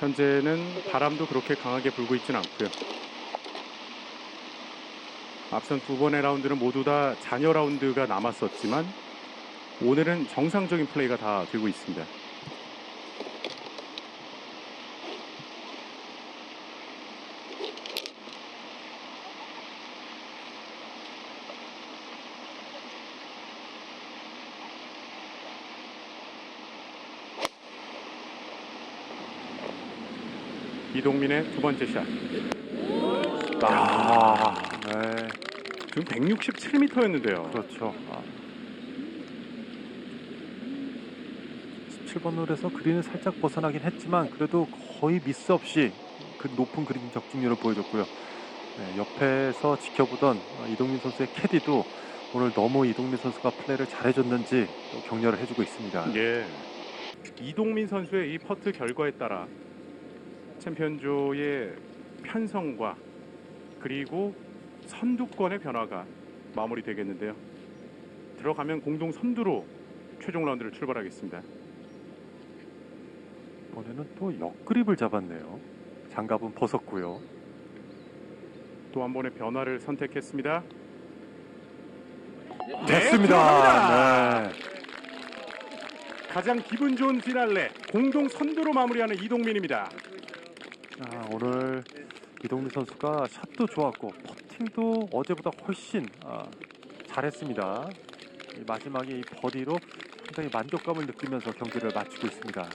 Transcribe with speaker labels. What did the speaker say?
Speaker 1: 현재는 바람도 그렇게 강하게 불고 있지는 않고요. 앞선 두 번의 라운드는 모두 다 잔여 라운드가 남았었지만 오늘은 정상적인 플레이가 다 되고 있습니다. 이동민의 두 번째 샷.
Speaker 2: 아, 네,
Speaker 1: 지금 167m였는데요.
Speaker 2: 그렇죠. 아. 17번 홀에서 그린을 살짝 벗어나긴 했지만 그래도 거의 미스 없이 그 높은 그린 적중률을 보여줬고요. 네, 옆에서 지켜보던 어, 이동민 선수의 캐디도 오늘 너무 이동민 선수가 플레이를 잘해줬는지 또 격려를 해주고 있습니다.
Speaker 1: 예. 이동민 선수의 이 퍼트 결과에 따라 챔피언조의 편성과 그리고 선두권의 변화가 마무리되겠는데요. 들어가면 공동 선두로 최종 라운드를 출발하겠습니다.
Speaker 2: 이번에는 또 역그립을 잡았네요. 장갑은 벗었고요.
Speaker 1: 또 한 번의 변화를 선택했습니다. 네,
Speaker 2: 됐습니다. 네.
Speaker 1: 가장 기분 좋은 피날레 공동 선두로 마무리하는 이동민입니다.
Speaker 2: 자, 오늘 이동민 선수가 샷도 좋았고 퍼팅도 어제보다 훨씬 아, 잘했습니다. 이 마지막에 이 버디로 상당히 만족감을 느끼면서 경기를 마치고 있습니다.